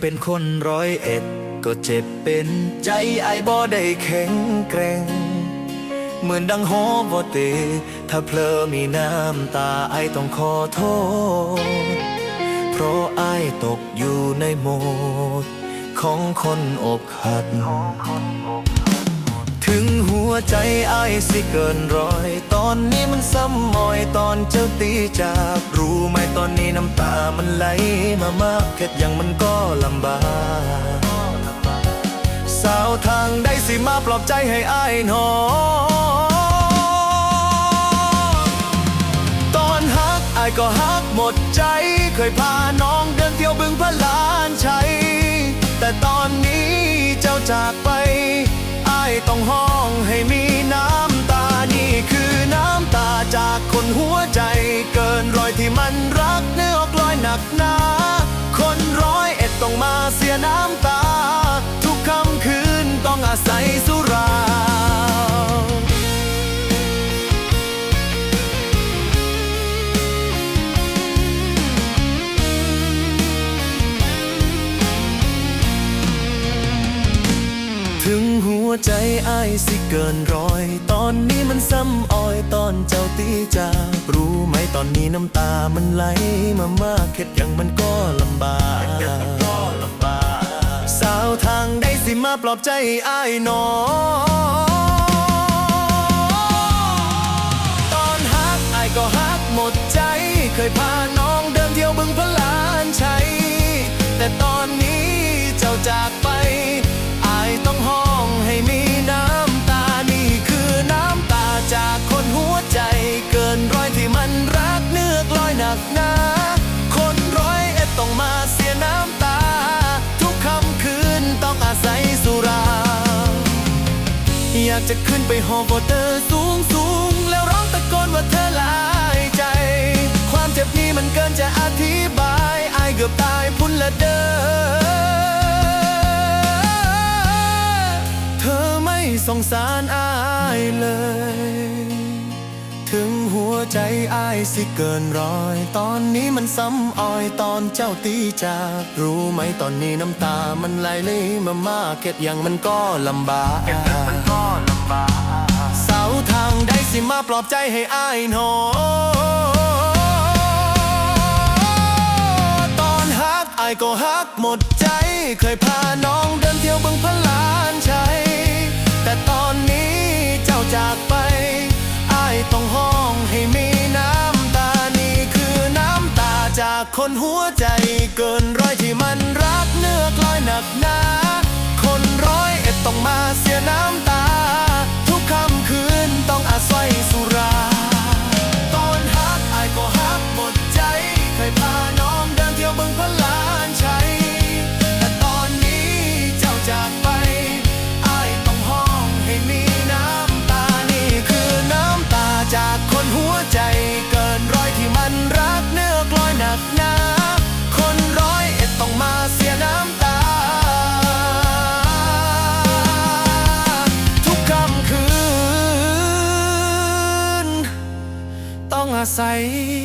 เป็นคนร้อยเอ็ด ก็เจ็บเป็นใจไอ้บ่ได้แข็งแกร่ง เหมือนดังโฮบ่เตถ้าเพลอมีน้ำตาไอต้องขอโทษ เพราะไอตกอยู่ในโหมด ของคนอกหัก หัวใจไอายสิเกินร้อย ตอนนี้มันซ้ำมอยตอนเจ้าตีจาก รู้ไหมตอนนี้น้ำตามันไหลมามากแค่ยังมันก็ลำบาก สาวทางได้สิมาปลอบใจให้อายหนอตอนฮักอายก็ฮักหมดใจ เคยพาน้องเดินเที่ยวบึงพระลานชัยแต่ตอนนี้เจ้าจากไปอายต้องห้อ หัวใจเกินรอยที่มันรักเนื้อออกลอยหนักหนา คนร้อยเอ็ดต้องมาเสียน้ำตา ใจอ้ายสิเกินร้อย ตอนนี้มันซ้ำอ้อยตอนเจ้าตีจากรู้ไหมตอนนี้น้ำตามันไหลมามากเข็ดยังมันก็ลำบากสาวทางได้สิมาปลอบใจอ้ายหนอตอนฮักอายก็ฮักหมดใจเคยพา อาศัยสุรา อยากจะขึ้นไปหอบวอเตอร์สูงสูง แล้วร้องตะโกนว่าเธอลายใจ ความเจ็บนี้มันเกินจะอธิบายอายเกือบตายพุ่นละเด้อเธอไม่สงสารอายเลย ถึงหัวใจอายสิเกินร้อย ตอนนี้มันซ้ำอ้อยตอนเจ้าตีจาก รู้ไหมตอนนี้น้ำตามันไหลเลยมามากเก็ดยังมันก็ลำบากมันก็ลำบากสาวทางได้สิมาปลอบใจให้อายหนอตอนฮักอายก็ฮักหมดใจ เคยพาน้องเดินเที่ยวบึงพลานชัยแต่ตอนนี้เจ้าจาก คนหัวใจเกินร้อยที่มัน 在。